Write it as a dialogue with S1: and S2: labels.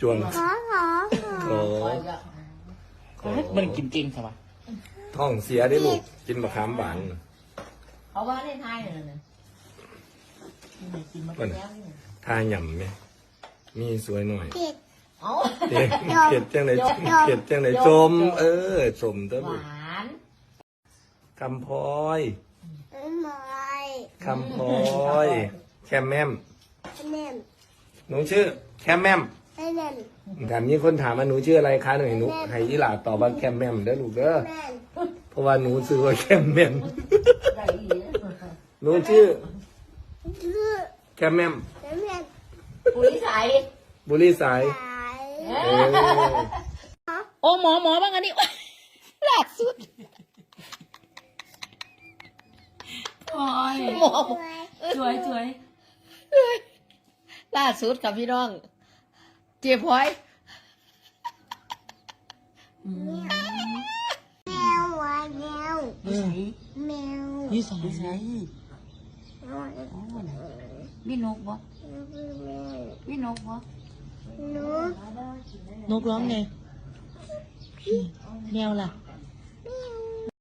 S1: จวง
S2: ขอขอขอ
S1: โอ้
S3: มันกินเก่งใช่ปะ
S1: ท้องเสียได้ลูก กินมะขามหวาน
S4: เขาว่าในไทยเนี่ยนะ
S3: กินมัน
S1: มัน
S4: แล้วนี่
S1: ทาหย่ำไหมมีสวยหน่อย
S2: เด็ด
S4: เอา
S1: เผ็ดเผ็ดจังไหนเผ็ดจังไหนจม เออสมตัว
S4: ห
S1: ลูก
S4: วาน
S1: คำพลอย
S2: ไม่ไหม
S1: คำพลอย แคมแมม
S2: แม่
S1: หนูชื่อ แคมแมม
S2: แม่แม่
S1: ถามมีคนถามว่าหนูชื่ออะไรคะหนูหนูให้ยี่หลาตอบว่าแคมแมมเด้อลูกเด้อ
S2: แม่
S1: เพราะว่าหนูซื้อว่าแคมแมม
S4: ได้อีก
S1: หนูชื่อ
S2: ชื่อ
S1: แคมแมม
S2: แม่แม่
S4: ปุ๋ยใส
S1: บุรีสาย
S2: สาย
S1: เออ
S3: โอ้หมอหมอบ้างอันนี้ ล่าสุดโอ้ยหมอ
S2: สวย
S3: สวยสวยล่าสุดกับพี่น้อง เจ็บพอย
S2: แมววายแมวแมว
S3: นี่ใส่ใส่
S5: มีนกบ่
S2: แมว
S5: มีนกบ่
S2: หนู
S3: นกร้องไงแมวล่ะ